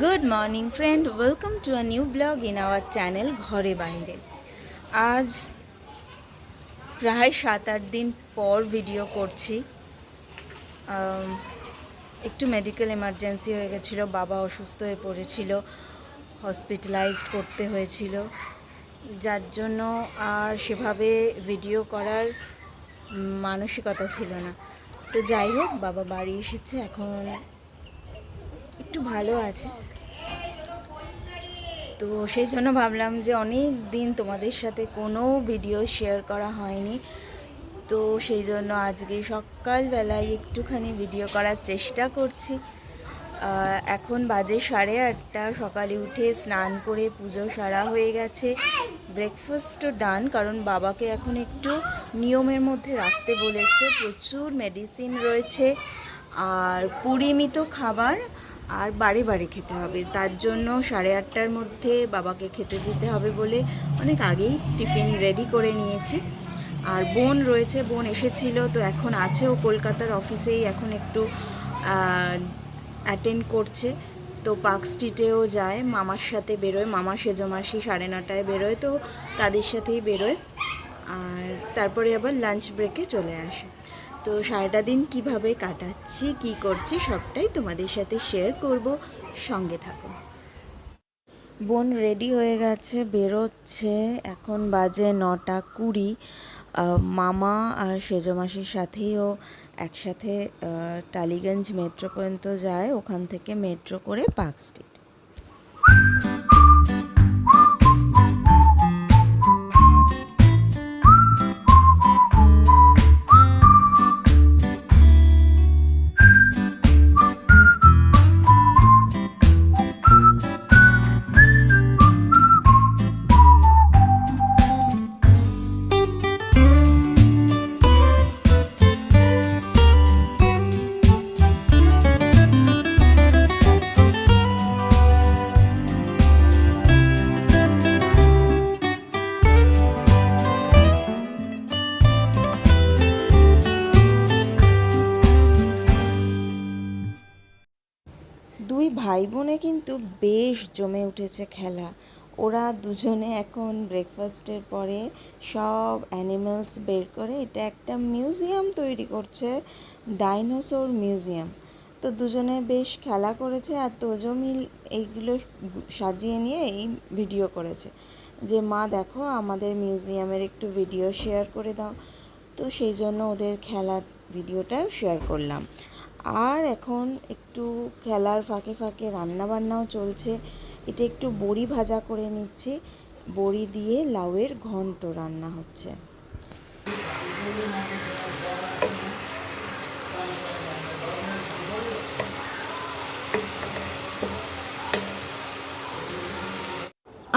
Good morning friend welcome to a new blog in our channel ঘরে বাইরে আজ প্রায় সাত আট দিন পর ভিডিও করছি। একটু মেডিকেল এমার্জেন্সি হয়ে গেছিল, বাবা অসুস্থ হয়ে পড়েছিল হসপিটালাইজড করতে হয়েছিল। যার জন্য আর সেভাবে ভিডিও করার মানসিকতা ছিল না। তো যাই হোক, বাবা বাড়ি এসেছে, এখন একটু ভালো আছে। তো সেই জন্য ভাবলাম যে অনেক দিন তোমাদের সাথে কোনো ভিডিও শেয়ার করা হয়নি। তো সেই জন্য আজকে সকালবেলায় একটুখানি ভিডিও করার চেষ্টা করছি। এখন বাজে সাড়ে আটটা, সকালে উঠে স্নান করে পুজো সারা হয়ে গেছে। ব্রেকফাস্টও ডান কারণ বাবাকে এখন একটু নিয়মের মধ্যে রাখতে বলেছে। প্রচুর মেডিসিন রয়েছে। আর পরিমিত খাবার আর বাড়ি বাড়ি খেতে হবে। তার জন্য সাড়ে আটটার মধ্যে বাবাকে খেতে দিতে হবে বলে অনেক আগেই টিফিন রেডি করে নিয়েছি। আর বোন রয়েছে, বোন এসেছিল, তো এখন আছে ও কলকাতার অফিসেই এখন একটু অ্যাটেন্ড করছে। তো পার্ক স্ট্রিটেও যায়, মামার সাথে বেরোয়, মামা সেজমাসি সাড়ে নটায় বেরোয়, তো তাদের সাথেই বেরোয়। আর তারপরে আবার লাঞ্চ ব্রেকে চলে আসে। তো সারাটা দিন কীভাবে কাটাচ্ছি, কি করছি সবটাই তোমাদের সাথে শেয়ার করব। সঙ্গে থাকো। বোন রেডি হয়ে গেছে, বেরোচ্ছে। এখন বাজে নটা কুড়ি। মামা আর সেজো মাসির সাথেই ও একসাথে টালিগঞ্জ মেট্রো পর্যন্ত যায়। ওখান থেকে মেট্রো করে পার্ক স্ট্রিট। ভাই বোনে কিন্তু বেশ জমে উঠেছে খেলা। ওরা দুজনে এখন ব্রেকফাস্টের পরে সব অ্যানিমালস বের করে এটা একটা মিউজিয়াম তৈরি করছে ডাইনোসর মিউজিয়াম তো দুজনে বেশ খেলা করেছে আর তোজমিল এইগুলো সাজিয়ে নিয়ে এই ভিডিও করেছে। যে, মা, দেখো, আমাদের মিউজিয়ামের একটু ভিডিও শেয়ার করে দাও। তো সেই জন্য ওদের খেলার ভিডিওটাও শেয়ার করলাম। আর এখন একটু খেলার ফাঁকে ফাঁকে রান্না বান্নাও চলছে। এটা একটু বড়ি ভাজা করে নিচ্ছি। বড়ি দিয়ে লাউয়ের ঘন্ট রান্না হচ্ছে।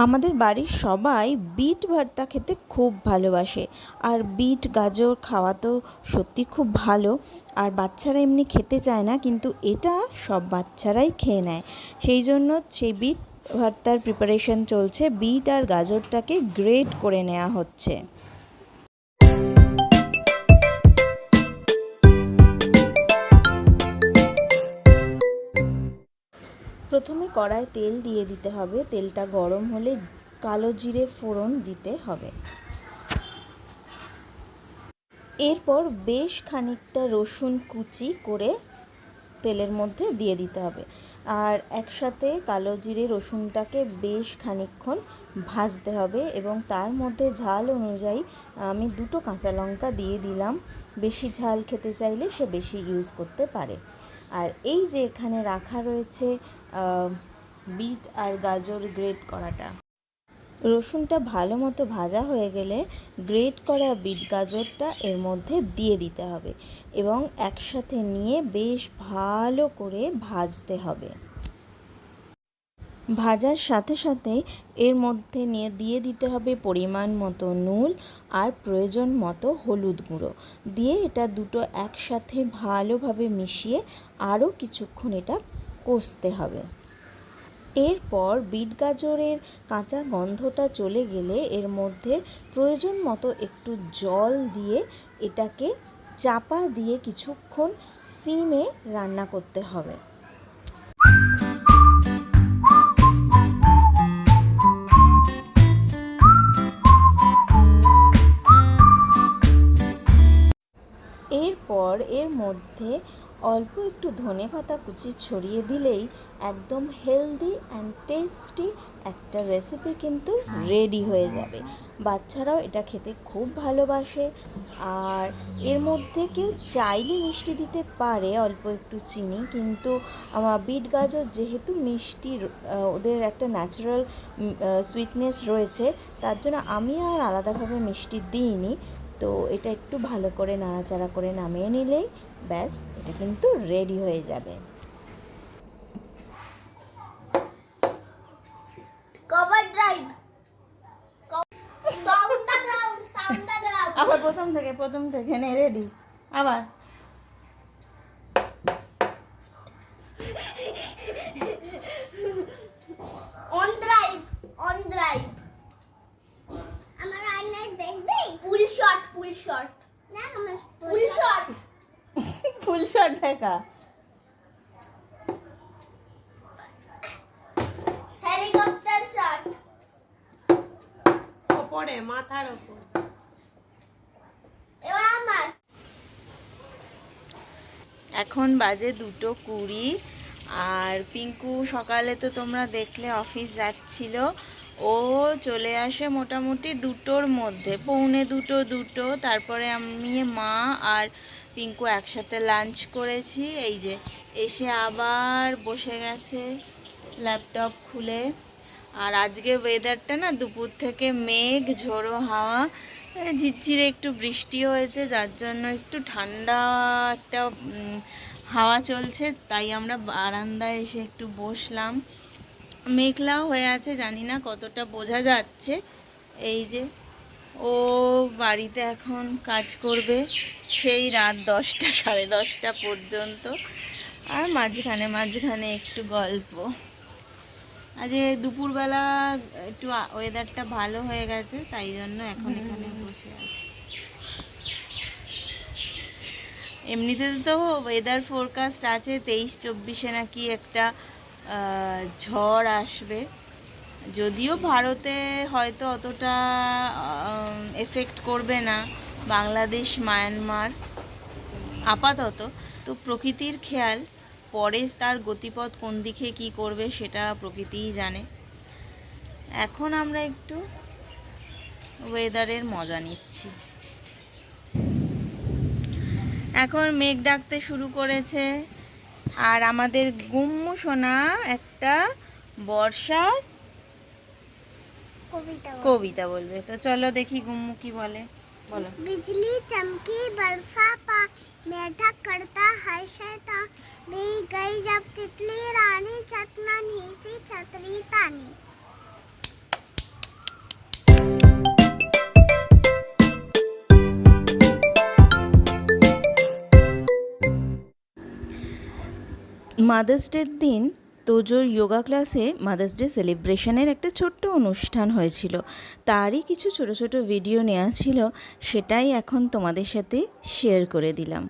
আমাদের বাড়ির সবাই বিট ভর্তা খেতে খুব ভালোবাসে। আর বিট, গাজর খাওয়া তো সত্যি খুব ভালো। আর বাচ্চারা এমনি খেতে চায় না, কিন্তু এটা সব বাচ্চারাই খেয়ে নেয়। সেই জন্য সেই বিট ভর্তার প্রিপারেশন চলছে। বিট আর গাজরটাকে গ্রেট করে নেওয়া হচ্ছে। প্রথমে কড়ায় তেল দিয়ে দিতে হবে। তেলটা গরম হলে কালো জিরে ফোড়ন দিতে হবে। এরপর বেশ খানিকটা রসুন কুচি করে তেলের মধ্যে দিয়ে দিতে হবে। আর একসাথে কালো জিরে রসুনটাকে বেশ খানিকক্ষণ ভাজতে হবে এবং তার মধ্যে ঝাল অনুযায়ী আমি দুটো কাঁচা লঙ্কা দিয়ে দিলাম। বেশি ঝাল খেতে চাইলে সে বেশি ইউজ করতে পারে। আর এই যে এখানে রাখা রয়েছে বিট আর গাজর গ্রেট করাটা। রসুনটা ভালো মতো ভাজা হয়ে গেলে গ্রেট করা বিট গাজরটা এর মধ্যে দিয়ে দিতে হবে এবং একসাথে নিয়ে বেশ ভালো করে ভাজতে হবে। ভাজার সাথে সাথে এর মধ্যে নিয়ে দিয়ে দিতে হবে পরিমাণ মতো নুন আর প্রয়োজন মতো হলুদ গুঁড়ো। দিয়ে এটা দুটো একসাথে ভালোভাবে মিশিয়ে আরও কিছুক্ষণ এটা কষতে হবে। এরপর বিট গাজরের কাঁচা গন্ধটা চলে গেলে এর মধ্যে প্রয়োজন মতো একটু জল দিয়ে এটাকে চাপা দিয়ে কিছুক্ষণ সিমে রান্না করতে হবে। মধ্যে অল্প একটু ধনে পাতা কুচি ছড়িয়ে দিলেই একদম হেলদি অ্যান্ড টেস্টি একটা রেসিপি কিন্তু রেডি হয়ে যাবে। বাচ্চারাও এটা খেতে খুব ভালোবাসে। আর এর মধ্যে কেউ চাইলে মিষ্টি দিতে পারে, অল্প একটু চিনি, কিন্তু আমার বিট গাজর যেহেতু মিষ্টি ওদের একটা ন্যাচারাল সুইটনেস রয়েছে, তার জন্য আমি আর আলাদাভাবে মিষ্টি দিইনি। তো এটা একটু ভালো করে নাড়াচাড়া করে নামিয়ে নিলেই ব্যাস এটা কিন্তু রেডি হয়ে যাবে. আবার প্রথম থেকে প্রথম থেকে নে রেডি আবার। On শট ফুল শট না আমার ফুল শট ফুল শট দেখা হেলিকপ্টার শট ওপরে মাথার ওপর। এবার আমার। এখন বাজে দুটো কুড়ি আর পিঙ্কু সকালে তো তোমরা দেখলে অফিস যাচ্ছিল। ও চলে আসে মোটামুটি দুটোর মধ্যে। পৌনে দুটো দুটো। তারপরে আমি, মা আর পিঙ্কু একসাথে লাঞ্চ করেছি। এই যে, এসে আবার বসে গেছে ল্যাপটপ খুলে। আর আজকে ওয়েদারটা না, দুপুর থেকে মেঘ, ঝোড়ো হাওয়া ঝিরঝিরে একটু বৃষ্টি হয়েছে, যার জন্য একটু ঠান্ডা একটা হাওয়া চলছে। তাই আমরা বারান্দায় এসে একটু বসলাম। মেঘলাও হয়ে আছে জানি না কতটা বোঝা যাচ্ছে। এই যে ও বাড়িতে এখন কাজ করবে সেই রাত দশটা সাড়ে দশটা পর্যন্ত। আর মাঝখানে মাঝখানে একটু গল্প। আজ দুপুরবেলা একটু ওয়েদারটা ভালো হয়ে গেছে তাই জন্য এখন এখানে বসে আছি। এমনিতে তো ওয়েদার ফোরকাস্ট আছে তেইশ চব্বিশে নাকি একটা ঝড় আসবে। যদিও ভারতে হয়তো অতটা এফেক্ট করবে না। বাংলাদেশ, মায়ানমার আপাতত। তো প্রকৃতির খেয়াল, পরে তার গতিপথ কোন দিকে কি করবে সেটা প্রকৃতিই জানে। এখন আমরা একটু ওয়েদারের মজা নিচ্ছি। এখন মেঘ ডাকতে শুরু করেছে। আর আমাদের গুম্মু সোনা একটা বর্ষার কবিতা কবিতা বলবে তো চলো দেখি গুম্মু কি বলে বলো बिजली चमकी बरसा पा बैठा करता है शैतान गई गई जब तितली रानी छतना सी छतरी तानी মাদার্স ডের দিন তোজোর যোগা ক্লাসে মাদার্স ডে সেলিব্রেশনের একটা ছোট্ট অনুষ্ঠান হয়েছিল। তারই কিছু ছোট ছোট ভিডিও নেওয়া ছিল, সেটাই এখন তোমাদের সাথে শেয়ার করে দিলাম।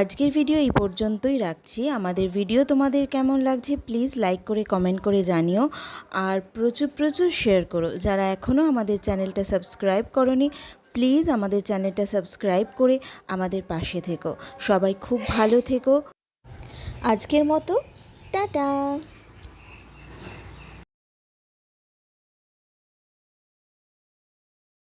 আজকের ভিডিও এই পর্যন্তই রাখছি। আমাদের ভিডিও তোমাদের কেমন লাগছে প্লিজ লাইক করে কমেন্ট করে জানিও। আর প্রচুর প্রচুর শেয়ার করো। যারা এখনও আমাদের চ্যানেলটা সাবস্ক্রাইব করনি প্লিজ আমাদের চ্যানেলটা সাবস্ক্রাইব করে আমাদের পাশে থেকো। সবাই খুব ভালো থেকো। আজকের মতো টাটা।